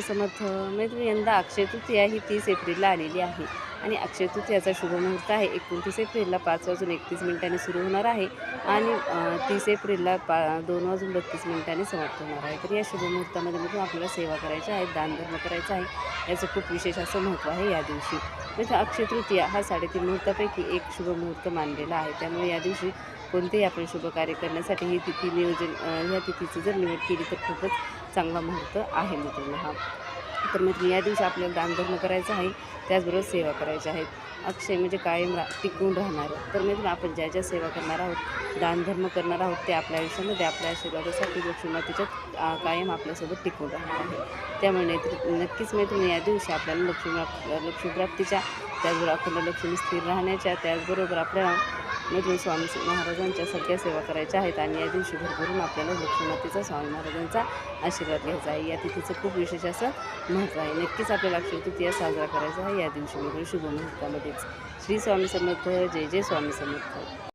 स्वामी समर्थ मैत्री म्हणजे यंदा अक्षय तृतीया ही तीस एप्रिलला आलेली आहे. आणि अक्षय तृतीयाचा शुभमुहूर्त आहे. एकोणतीस एप्रिलला पाच वाजून एकतीस मिनिटांनी सुरू होणार आहे. आणि तीस एप्रिलला पा दोन वाजून बत्तीस मिनिटांनी समाप्त होणार आहे. तर या शुभमुहूर्तामध्ये मधून आपल्याला सेवा करायची आहे दानधर्म करायचा आहे. याचं खूप विशेष असं महत्त्व आहे या दिवशी. म्हणजे अक्षय तृतीया हा साडेतीन मुहूर्तापैकी एक शुभमुहूर्त मानलेला आहे. त्यामुळे या दिवशी कोणतेही आपण शुभ कार्य करण्यासाठी ही तिथी नियोजन ह्या तिथीची जर निवड केली तर खूपच चांगला मुहूर्त आहे मित्रांनो हा. तर मग या दिवशी आपल्याला दानधर्म करायचं आहे त्याचबरोबर सेवा करायच्या आहेत अक्षय म्हणजे कायम रा टिकून राहणारं. तर मित्रांनो आपण ज्या ज्या सेवा करणार आहोत दानधर्म करणार आहोत ते आपल्या आयुष्यामध्ये आपल्या आशीर्वादासाठी लक्ष्मीमातेच्या अ, कायम आपल्यासोबत टिकून राहणार आहे. त्यामुळे नेत्र नक्कीच मैत्रिणी या दिवशी आपल्याला लक्ष्मी लक्ष्मीप्राप्तीच्या त्याचबरोबर अखंड लक्ष्मी स्थिर राहण्याच्या त्याचबरोबर आपल्याला मैत्रिणी स्वामी महाराजांच्या सगळ्या सेवा करायच्या आहेत आणि या दिवशी भरभरून आपल्याला लक्ष्मीमातेचा स्वामी महाराजांचा आशीर्वाद घ्यायचा आहे. या तिथीचं खूप विशेष असं महत्त्व आहे. नक्कीच आपल्याला अक्षय तृतीया साजरा करायचा आहे. या दिवशी म्हणजे शुभ मुहूर्तामध्येच श्री स्वामी समर्थ जय जय स्वामी समर्थ.